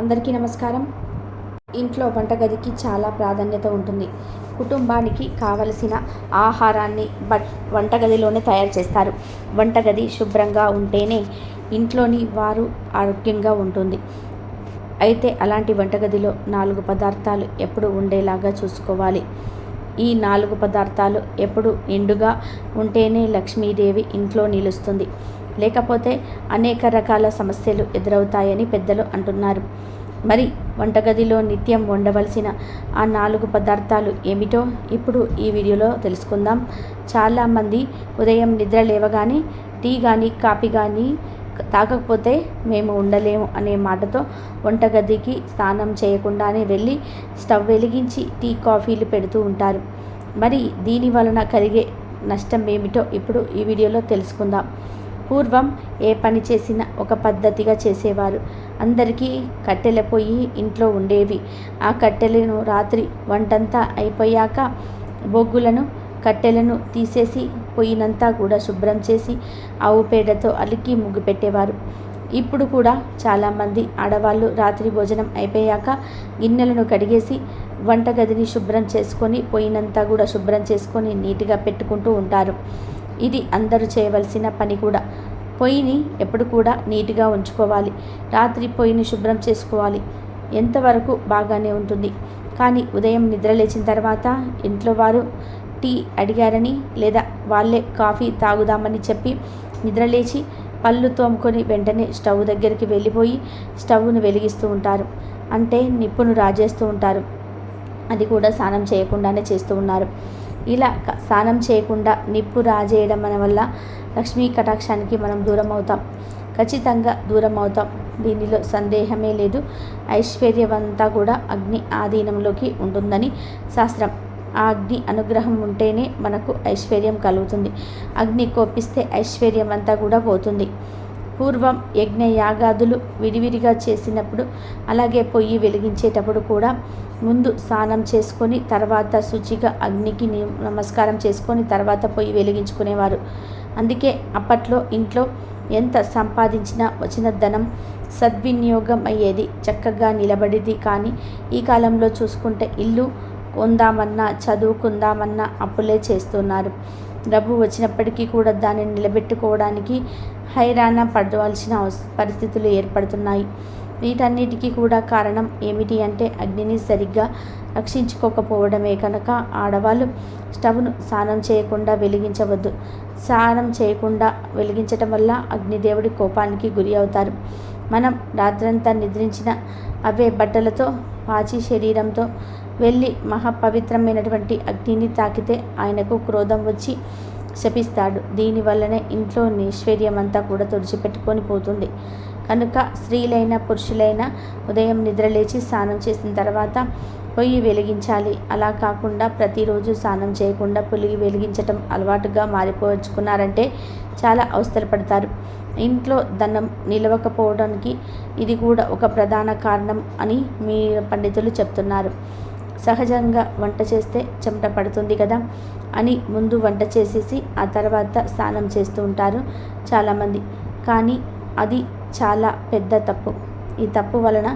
అందరికీ నమస్కారం. ఇంట్లో వంటగదికి చాలా ప్రాధాన్యత ఉంటుంది. కుటుంబానికి కావలసిన ఆహారాన్ని బట్ వంటగదిలోనే తయారు చేస్తారు. వంటగది శుభ్రంగా ఉంటేనే ఇంట్లోని వారు ఆరోగ్యంగా ఉంటుంది. అయితే అలాంటి వంటగదిలో నాలుగు పదార్థాలు ఎప్పుడు ఉండేలాగా చూసుకోవాలి. ఈ నాలుగు పదార్థాలు ఎప్పుడు ఎండుగా ఉంటేనే లక్ష్మీదేవి ఇంట్లో నిలుస్తుంది. లేకపోతే అనేక రకాల సమస్యలు ఎదురవుతాయని పెద్దలు అంటున్నారు. మరి వంటగదిలో నిత్యం వండవలసిన ఆ నాలుగు పదార్థాలు ఏమిటో ఇప్పుడు ఈ వీడియోలో తెలుసుకుందాం. చాలామంది ఉదయం నిద్ర లేవగానే టీ కానీ కాఫీ కానీ తాగకపోతే మేము ఉండలేము అనే మాటతో వంటగదికి స్నానం చేయకుండానే వెళ్ళి స్టవ్ వెలిగించి టీ కాఫీలు పెడుతూ ఉంటారు. మరి దీని వలన కలిగే నష్టం ఏమిటో ఇప్పుడు ఈ వీడియోలో తెలుసుకుందాం. పూర్వం ఏ పని చేసినా ఒక పద్ధతిగా చేసేవారు. అందరికీ కట్టెల పొయ్యి ఇంట్లో ఉండేవి. ఆ కట్టెలను రాత్రి వంటంతా అయిపోయాక బొగ్గులను కట్టెలను తీసేసి పొయ్యినంతా కూడా శుభ్రం చేసి ఆవు పేడతో అలికి ముగ్గు పెట్టేవారు. ఇప్పుడు కూడా చాలామంది ఆడవాళ్ళు రాత్రి భోజనం అయిపోయాక గిన్నెలను కడిగేసి వంటగదిని శుభ్రం చేసుకొని పొయ్యినంతా కూడా శుభ్రం చేసుకొని నీట్గా పెట్టుకుంటూ ఉంటారు. ఇది అందరూ చేయవలసిన పని కూడా. పొయ్యిని ఎప్పుడు కూడా నీట్గా ఉంచుకోవాలి. రాత్రి పొయ్యిని శుభ్రం చేసుకోవాలి. ఎంతవరకు బాగానే ఉంటుంది. కానీ ఉదయం నిద్ర లేచిన తర్వాత ఇంట్లో వారు టీ అడిగారని లేదా వాళ్ళే కాఫీ తాగుదామని చెప్పి నిద్రలేచి పళ్ళు తోముకొని వెంటనే స్టవ్ దగ్గరికి వెళ్ళిపోయి స్టవ్ను వెలిగిస్తూ ఉంటారు. అంటే నిప్పును రాజేస్తూ ఉంటారు. అది కూడా స్నానం చేయకుండానే చేస్తూ ఉన్నారు. ఇలా క- స్నానం చేయకుండా నిప్పు రాజేయడం మన వల్ల లక్ష్మీ కటాక్షానికి మనం దూరం అవుతాం ఖచ్చితంగా దూరం అవుతాం దీనిలో సందేహమే లేదు. ఐశ్వర్యవంతా కూడా అగ్ని ఆధీనంలోకి ఉంటుందని శాస్త్రం. ఆ అగ్ని అనుగ్రహం ఉంటేనే మనకు ఐశ్వర్యం కలుగుతుంది. అగ్ని కోపిస్తే ఐశ్వర్యం అంతా కూడా పోతుంది. పూర్వం యజ్ఞ యాగాదులు విడివిడిగా చేసినప్పుడు అలాగే పొయ్యి వెలిగించేటప్పుడు కూడా ముందు స్నానం చేసుకొని తర్వాత శుచిగా అగ్నికి నమస్కారం చేసుకొని తర్వాత పొయ్యి వెలిగించుకునేవారు. అందుకే అప్పట్లో ఇంట్లో ఎంత సంపాదించినా వచ్చిన ధనం సద్వినియోగం అయ్యేది చక్కగా నిలబడిది. కానీ ఈ కాలంలో చూసుకుంటే ఇల్లు కొందామన్నా చదువుకుందామన్నా అప్పులే చేస్తున్నారు. డబ్బు వచ్చినప్పటికీ కూడా దాన్ని నిలబెట్టుకోవడానికి హైరాణ పడవలసిన అవస- పరిస్థితులు ఏర్పడుతున్నాయి. వీటన్నిటికీ కూడా కారణం ఏమిటి అంటే అగ్నిని సరిగ్గా రక్షించుకోకపోవడమే కనుక ఆడవాళ్ళు స్టవ్ను స్నానం చేయకుండా వెలిగించవద్దు. స్నానం చేయకుండా వెలిగించటం వల్ల అగ్నిదేవుడి కోపానికి గురి అవుతారు. మనం రాత్రంతా నిద్రించిన అవే బట్టలతో పాచి శరీరంతో వెళ్ళి మహాపవిత్రమైనటువంటి అగ్నిని తాకితే ఆయనకు క్రోధం వచ్చి శపిస్తాడు. దీనివల్లనే ఇంట్లో నిశ్వర్యం అంతా కూడా తుడిచిపెట్టుకొని పోతుంది. కనుక స్త్రీలైన పురుషులైన ఉదయం నిద్రలేచి స్నానం చేసిన తర్వాత పొయ్యి వెలిగించాలి. అలా కాకుండా ప్రతిరోజు స్నానం చేయకుండా పులిగి వెలిగించటం అలవాటుగా మారిపోవచ్చుకున్నారంటే చాలా అవస్థలు పడతారు ఇంట్లో ధనం నిలవకపోవడానికి ఇది కూడా ఒక ప్రధాన కారణం అని మీ పండితులు చెప్తున్నారు. సహజంగా వంట చేస్తే చెమట పడుతుంది కదా అని ముందు వంట చేసేసి ఆ తర్వాత స్నానం చేస్తూ ఉంటారు చాలామంది. కానీ అది చాలా పెద్ద తప్పు. ఈ తప్పు వలన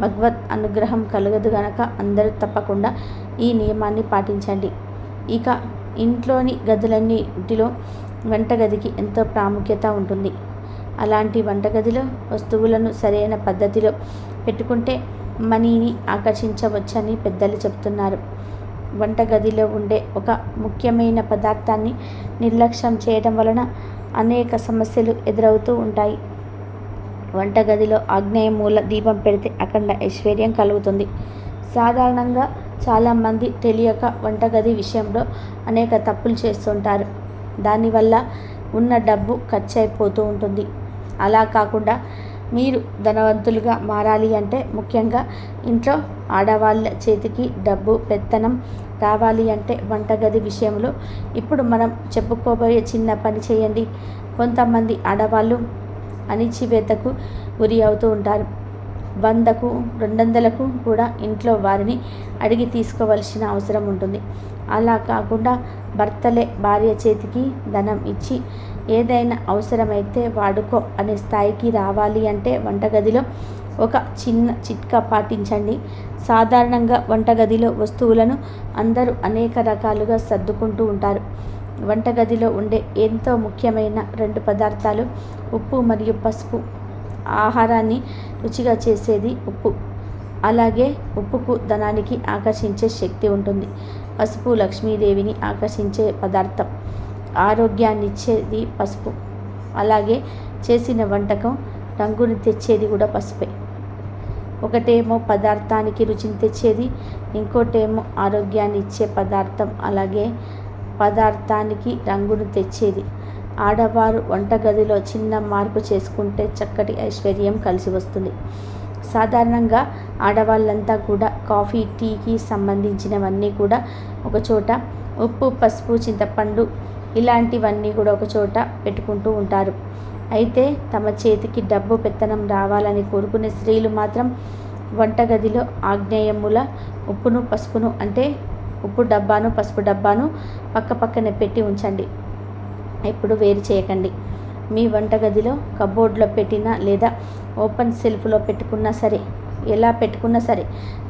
భగవత్ అనుగ్రహం కలగదు గనక అందరూ తప్పకుండా ఈ నియమాన్ని పాటించండి. ఇక ఇంట్లోని గదులన్నింటిలో వంటగదికి ఎంతో ప్రాముఖ్యత ఉంటుంది. అలాంటి వంటగదిలో వస్తువులను సరైన పద్ధతిలో పెట్టుకుంటే మనీని ఆకర్షించవచ్చని పెద్దలు చెప్తున్నారు. వంటగదిలో ఉండే ఒక ముఖ్యమైన పదార్థాన్ని నిర్లక్ష్యం చేయడం వలన అనేక సమస్యలు ఎదురవుతూ ఉంటాయి. వంటగదిలో ఆగ్నేయ మూల దీపం పెడితే అఖండ ఐశ్వర్యం కలుగుతుంది. సాధారణంగా చాలామంది తెలియక వంటగది విషయంలో అనేక తప్పులు చేస్తుంటారు. దానివల్ల ఉన్న డబ్బు ఖర్చు అయిపోతూ ఉంటుంది. అలా కాకుండా మీరు ధనవంతులుగా మారాలి అంటే ముఖ్యంగా ఇంట్లో ఆడవాళ్ళ చేతికి డబ్బు పెత్తనం రావాలి అంటే వంటగది విషయంలో ఇప్పుడు మనం చెప్పుకోబోయే చిన్న పని చేయండి. కొంతమంది ఆడవాళ్ళు అణిచివేతకు గురి అవుతూ ఉంటారు. వందకు రెండు వందలకు కూడా ఇంట్లో వారిని అడిగి తీసుకోవలసిన అవసరం ఉంటుంది. అలా కాకుండా భర్తలే భార్య చేతికి ధనం ఇచ్చి ఏదైనా అవసరమైతే వాడుకో అనే స్థాయికి రావాలి అంటే వంటగదిలో ఒక చిన్న చిట్కా పాటించండి. సాధారణంగా వంటగదిలో వస్తువులను అందరూ అనేక రకాలుగా సర్దుకుంటూ ఉంటారు. వంటగదిలో ఉండే ఎంతో ముఖ్యమైన రెండు పదార్థాలు ఉప్పు మరియు పసుపు. ఆహారాన్ని రుచిగా చేసేది ఉప్పు. అలాగే ఉప్పుకు ధనానికి ఆకర్షించే శక్తి ఉంటుంది. పసుపు లక్ష్మీదేవిని ఆకర్షించే పదార్థం. ఆరోగ్యాన్నిచ్చేది పసుపు. అలాగే చేసిన వంటకం రంగుని తెచ్చేది కూడా పసుపే. ఒకటేమో పదార్థానికి రుచిని తెచ్చేది ఇంకోటేమో ఆరోగ్యాన్ని ఇచ్చే పదార్థం అలాగే పదార్థానికి రంగును తెచ్చేది. ఆడవారు వంటగదిలో చిన్న మార్పు చేసుకుంటే చక్కటి ఐశ్వర్యం కలిసి వస్తుంది. సాధారణంగా ఆడవాళ్ళంతా కూడా కాఫీ టీకి సంబంధించినవన్నీ కూడా ఒకచోట ఉప్పు పసుపు చింతపండు ఇలాంటివన్నీ కూడా ఒకచోట పెట్టుకుంటూ ఉంటారు. అయితే తమ చేతికి డబ్బు పెత్తనం రావాలని కోరుకునే స్త్రీలు మాత్రం వంటగదిలో ఆగ్నేయముల ఉప్పును పసుపును అంటే ఉప్పు డబ్బాను పసుపు డబ్బాను పక్క పక్కనే పెట్టి ఉంచండి. ఎప్పుడు వేరు చేయకండి. మీ వంటగదిలో కబోర్డ్లో పెట్టినా లేదా ఓపెన్ సెల్ఫ్లో పెట్టుకున్నా సరే ఎలా పెట్టుకున్నా సరే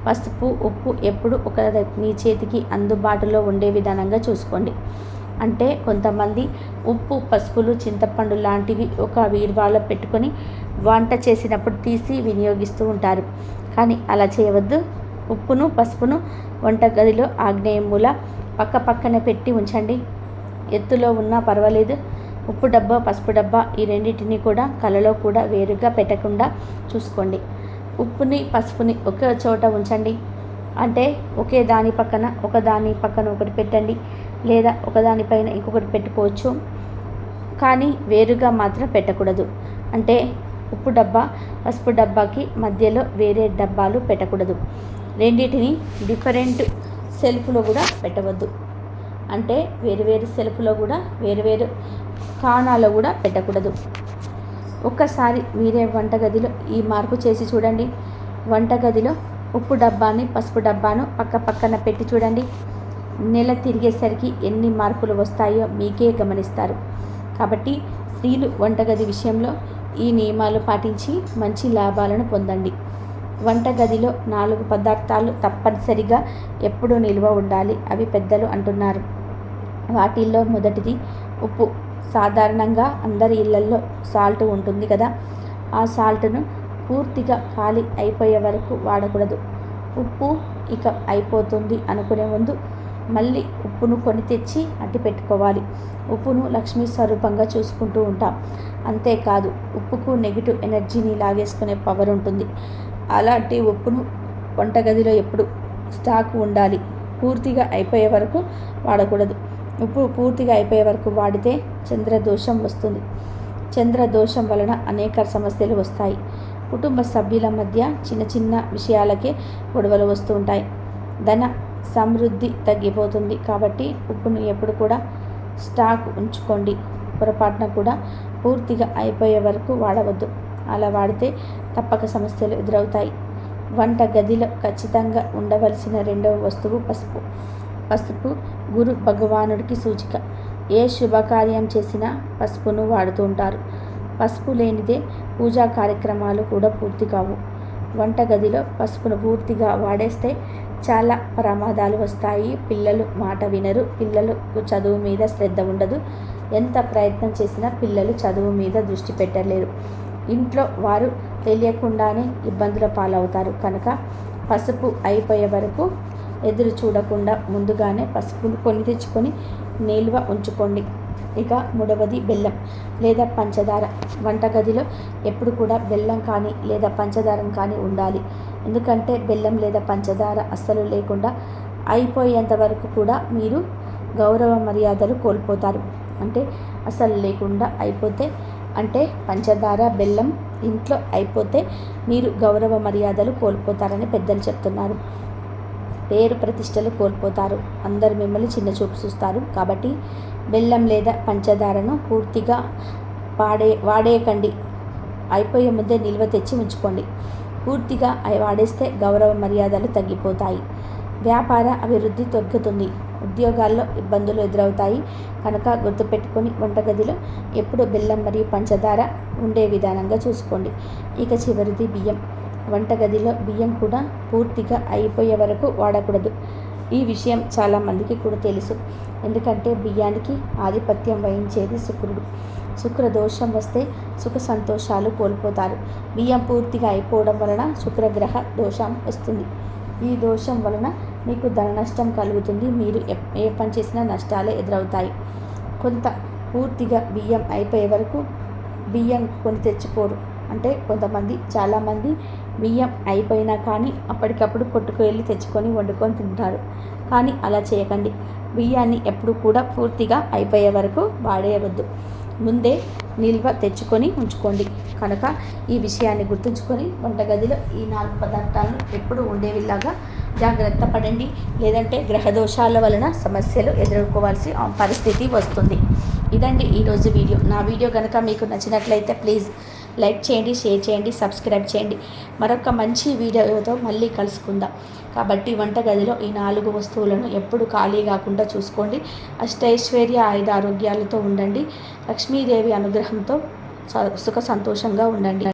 పసుపు ఉప్పు ఎప్పుడు ఒక మీ చేతికి అందుబాటులో ఉండే విధానంగా చూసుకోండి. అంటే కొంతమంది ఉప్పు పసుపులు చింతపండు లాంటివి ఒక వీర్వాలో పెట్టుకొని వంట చేసినప్పుడు తీసి వినియోగిస్తూ ఉంటారు. కానీ అలా చేయవద్దు. ఉప్పును పసుపును వంటగదిలో ఆగ్నేయం మూల పక్క పక్కనే పెట్టి ఉంచండి. ఎత్తులో ఉన్నా పర్వాలేదు. ఉప్పు డబ్బా పసుపు డబ్బా ఈ రెండింటిని కూడా కలలో కూడా వేరుగా పెట్టకుండా చూసుకోండి. ఉప్పుని పసుపుని ఒకే చోట ఉంచండి. అంటే ఒకే దాని పక్కన ఒక దాని పక్కన ఒకటి పెట్టండి. లేదా ఒకదానిపైన ఇంకొకటి పెట్టుకోవచ్చు. కానీ వేరుగా మాత్రం పెట్టకూడదు. అంటే ఉప్పు డబ్బా పసుపు డబ్బాకి మధ్యలో వేరే డబ్బాలు పెట్టకూడదు. రెండింటిని డిఫరెంట్ సెల్ఫ్లో కూడా పెట్టవద్దు. అంటే వేరు వేరు సెల్ఫ్లో కూడా వేరు వేరు కాణాలో కూడా పెట్టకూడదు. ఒక్కసారి మీరే వంటగదిలో ఈ మార్పు చేసి చూడండి. వంటగదిలో ఉప్పు డబ్బాని పసుపు డబ్బాను పక్క పక్కన పెట్టి చూడండి. నెల తిరిగేసరికి ఎన్ని మార్పులు వస్తాయో మీకే గమనిస్తారు. కాబట్టి స్త్రీలు వంటగది విషయంలో ఈ నియమాలు పాటించి మంచి లాభాలను పొందండి. వంటగదిలో నాలుగు పదార్థాలు తప్పనిసరిగా ఎప్పుడూ నిల్వ ఉండాలి అవి పెద్దలు అంటున్నారు. వాటిల్లో మొదటిది ఉప్పు. సాధారణంగా అందరి ఇళ్ళల్లో సాల్ట్ ఉంటుంది కదా ఆ సాల్ట్ను పూర్తిగా ఖాళీ అయిపోయే వరకు వాడకూడదు. ఉప్పు ఇక అయిపోతుంది అనుకునే ముందు మళ్ళీ ఉప్పును కొని తెచ్చి అట్టి పెట్టుకోవాలి. ఉప్పును లక్ష్మీ స్వరూపంగా చూసుకుంటూ ఉంటాం. అంతేకాదు ఉప్పుకు నెగిటివ్ ఎనర్జీని లాగేసుకునే పవర్ ఉంటుంది. అలాంటి ఉప్పును వంటగదిలో ఎప్పుడు స్టాక్ ఉండాలి. పూర్తిగా అయిపోయే వరకు వాడకూడదు. ఉప్పు పూర్తిగా అయిపోయే వరకు వాడితే చంద్రదోషం వస్తుంది. చంద్రదోషం వలన అనేక సమస్యలు వస్తాయి. కుటుంబ సభ్యుల మధ్య చిన్న చిన్న విషయాలకే గొడవలు వస్తూ ఉంటాయి. ధన సమృద్ధి తగ్గిపోతుంది. కాబట్టి ఉప్పును ఎప్పుడు కూడా స్టాక్ ఉంచుకోండి. పొరపాటున కూడా పూర్తిగా అయిపోయే వరకు వాడవద్దు. అలా వాడితే తప్పక సమస్యలు ఎదురవుతాయి. వంట గదిలో ఖచ్చితంగా ఉండవలసిన రెండవ వస్తువు పసుపు. పసుపు గురు భగవానుడికి సూచిక. ఏ శుభకార్యం చేసినా పసుపును వాడుతూ ఉంటారు. పసుపు లేనిదే పూజా కార్యక్రమాలు కూడా పూర్తి కావు. వంటగదిలో పసుపును పూర్తిగా వాడేస్తే చాలా ప్రమాదాలు వస్తాయి. పిల్లలు మాట వినరు. పిల్లలకు చదువు మీద శ్రద్ధ ఉండదు. ఎంత ప్రయత్నం చేసినా పిల్లలు చదువు మీద దృష్టి పెట్టలేరు. ఇంట్లో వారు తెలియకుండానే ఇబ్బందుల పాలవుతారు. కనుక పసుపు అయిపోయే వరకు ఎదురు చూడకుండా ముందుగానే పసుపును కొని తెచ్చుకొని నిల్వ ఉంచుకోండి. ఇక మూడవది బెల్లం లేదా పంచదార. వంటగదిలో ఎప్పుడు కూడా బెల్లం కానీ లేదా పంచదారం కానీ ఉండాలి. ఎందుకంటే బెల్లం లేదా పంచదార అస్సలు లేకుండా అయిపోయేంత వరకు కూడా మీరు గౌరవ మర్యాదలు కోల్పోతారు. అంటే అసలు లేకుండా అయిపోతే అంటే పంచదార బెల్లం ఇంట్లో అయిపోతే మీరు గౌరవ మర్యాదలు కోల్పోతారని పెద్దలు చెప్తున్నారు. పేరు ప్రతిష్టలు కోల్పోతారు. అందరు మిమ్మల్ని చిన్న చూపు చూస్తారు. కాబట్టి బెల్లం లేదా పంచదారను పూర్తిగా వాడే వాడేయకండి. అయిపోయే ముందే నిల్వ తెచ్చి ఉంచుకోండి. పూర్తిగా అవి వాడేస్తే గౌరవ మర్యాదలు తగ్గిపోతాయి. వ్యాపార అభివృద్ధి తగ్గుతుంది. ఉద్యోగాల్లో ఇబ్బందులు ఎదురవుతాయి. కనుక గుర్తుపెట్టుకొని వంటగదిలో ఎప్పుడు బెల్లం మరియు పంచదార ఉండే విధానంగా చూసుకోండి. ఇక చివరిది బియ్యం. వంటగదిలో బియ్యం కూడా పూర్తిగా అయిపోయే వరకు వాడకూడదు. ఈ విషయం చాలామందికి కూడా తెలుసు. ఎందుకంటే బియ్యానికి ఆధిపత్యం వహించేది శుక్రుడు. శుక్ర దోషం వస్తే సుఖ సంతోషాలు కోల్పోతారు. బియ్యం పూర్తిగా అయిపోవడం వలన శుక్రగ్రహ దోషం వస్తుంది. ఈ దోషం వలన మీకు ధన నష్టం కలుగుతుంది. మీరు ఏ పని చేసినా నష్టాలే ఎదురవుతాయి. కొంత పూర్తిగా బియ్యం అయిపోయే వరకు బియ్యం కొని తెచ్చుకోరు. అంటే కొంతమంది చాలామంది బియ్యం అయిపోయినా కానీ అప్పటికప్పుడు కొట్టుకు వెళ్ళి తెచ్చుకొని వండుకొని తింటారు. కానీ అలా చేయకండి. బియ్యాన్ని ఎప్పుడు కూడా పూర్తిగా అయిపోయే వరకు వాడేయవద్దు. ముందే నిల్వ తెచ్చుకొని ఉంచుకోండి. కనుక ఈ విషయాన్ని గుర్తుంచుకొని వంటగదిలో ఈ నాలుగు పదార్థాలను ఎప్పుడు ఉండేవిలాగా జాగ్రత్త పడండి. లేదంటే గ్రహ దోషాల వలన సమస్యలు ఎదుర్కోవాల్సి పరిస్థితి వస్తుంది. ఇదండి ఈరోజు వీడియో. నా వీడియో కనుక మీకు నచ్చినట్లయితే ప్లీజ్ లైక్ చేయండి షేర్ చేయండి సబ్స్క్రైబ్ చేయండి. మరొక మంచి వీడియోతో మళ్ళీ కలుసుకుందాం. కాబట్టి వంటగదిలో ఈ నాలుగు వస్తువులను ఎప్పుడు ఖాళీ కాకుండా చూసుకోండి. అష్టైశ్వర్య ఆయుధ ఆరోగ్యాలతో ఉండండి. లక్ష్మీదేవి అనుగ్రహంతో స- సుఖ సంతోషంగా ఉండండి.